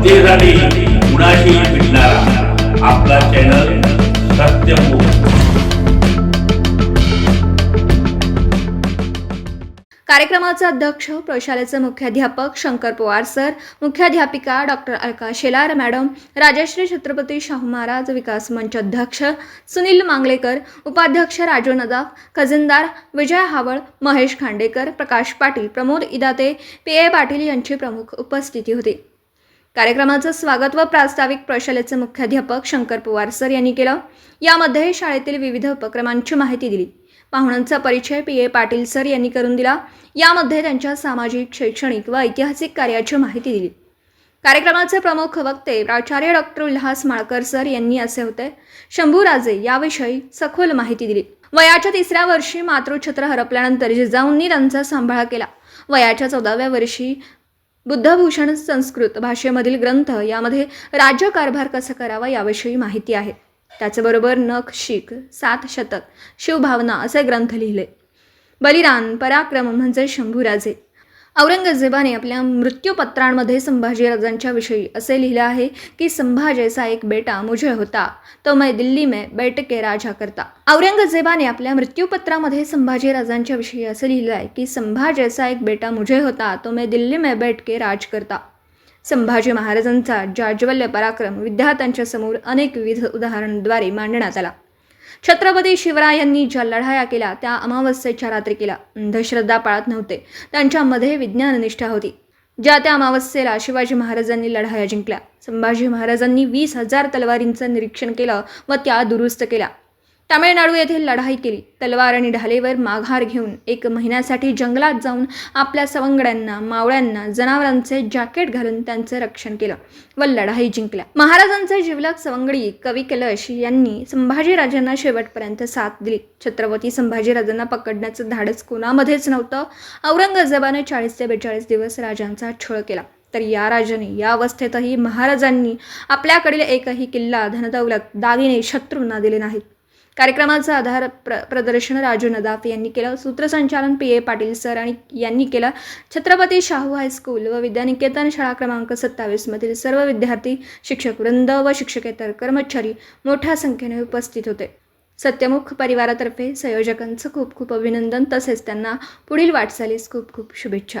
जनतेसाठी कुणाशी भेटणारा आपला चॅनल सत्यमुख कार्यक्रमाचे अध्यक्ष प्रशालेचे मुख्याध्यापक शंकर पवार सर मुख्याध्यापिका डॉक्टर अलका शेलार मॅडम राजश्री छत्रपती शाहू महाराज विकास मंच अध्यक्ष सुनील मांगलेकर उपाध्यक्ष राजू नदाफ खजिनदार विजय हावळ महेश खांडेकर प्रकाश पाटील प्रमोद इदाते पी ए पाटील यांची प्रमुख उपस्थिती होती. कार्यक्रमाचं स्वागत व प्रास्ताविक प्रशालेचे मुख्याध्यापक शंकर पवार सर यांनी केलं. यामध्ये शाळेतील विविध उपक्रमांची माहिती दिली. पाहुण्यांचा परिचय पी ए पाटील सर यांनी करून दिला. यामध्ये त्यांच्या सामाजिक शैक्षणिक व ऐतिहासिक कार्याची माहिती दिली. कार्यक्रमाचे प्रमुख वक्ते प्राचार्य डॉक्टर उल्हास माळकर सर यांनी असे होते. शंभूराजे याविषयी सखोल माहिती दिली. वयाच्या तिसऱ्या वर्षी मातृछत्र हरपल्यानंतर जिजाऊंनी त्यांचा सांभाळ केला. वयाच्या चौदाव्या वर्षी बुद्धभूषण संस्कृत भाषेमधील ग्रंथ यामध्ये राज्यकारभार कसा करावा याविषयी माहिती आहे. त्याचबरोबर नख शीख सात शतक शिवभावना असे ग्रंथ लिहिले. बलिदान पराक्रम म्हणजे शंभूराजे. औरंगजेबाने आपल्या मृत्यूपत्रांमध्ये संभाजीराजांच्या विषयी असे लिहिले आहे की संभाजीचा एक बेटा मुझे होता. तो मैं दिल्ली में बैठ के राजा करता. औरंगजेबाने आपल्या मृत्यूपत्रामध्ये संभाजीराजांच्या विषयी असं लिहिलं आहे की संभाजीचा एक बेटा मुझे होता तो मैं दिल्ली में बैठ के राज करता. संभाजी महाराजांचा जाज्वल्य पराक्रम विद्यार्थ्यांच्या समोर अनेक विविध उदाहरणाद्वारे मांडण्यात आला. छत्रपती शिवरायांनी ज्या लढाया केल्या त्या अमावस्येच्या रात्री केल्या. अंधश्रद्धा पाळत नव्हते. त्यांच्यामध्ये विज्ञाननिष्ठा होती. ज्या त्या अमावस्येला शिवाजी महाराजांनी लढाया जिंकल्या. संभाजी महाराजांनी वीस हजार तलवारींचं निरीक्षण केलं व त्या दुरुस्त केल्या. तामिळनाडू येथे लढाई केली. तलवार आणि ढालेवर माघार घेऊन एक महिन्यासाठी जंगलात जाऊन आपल्या सवंगड्यांना मावळ्यांना जनावरांचे जॅकेट घालून त्यांचे रक्षण केलं व लढाई जिंकल्या. महाराजांचे जिवलक सवंगडी कवी कलश यांनी संभाजीराजांना शेवटपर्यंत साथ दिली. छत्रपती संभाजीराजांना पकडण्याचं धाडस कोणामध्येच नव्हतं. औरंगजेबाने चाळीस ते बेचाळीस दिवस राजांचा छळ केला. तर या राजाने या अवस्थेतही महाराजांनी आपल्याकडील एकही किल्ला धनदौलत दागिने शत्रूंना दिले नाहीत. कार्यक्रमाचं आधार प्र प्रदर्शन राजू नदाफ यांनी केलं. सूत्रसंचालन पी ए पाटील सर आणि यांनी केलं. छत्रपती शाहू हायस्कूल व विद्यानिकेतन शाळा क्रमांक सत्तावीसमधील सर्व विद्यार्थी शिक्षक वृंद व शिक्षकेतर कर्मचारी मोठ्या संख्येने उपस्थित होते. सत्यमुख परिवारातर्फे संयोजकांचं खूप खूप अभिनंदन. तसेच त्यांना पुढील वाटचालीस खूप खूप शुभेच्छा.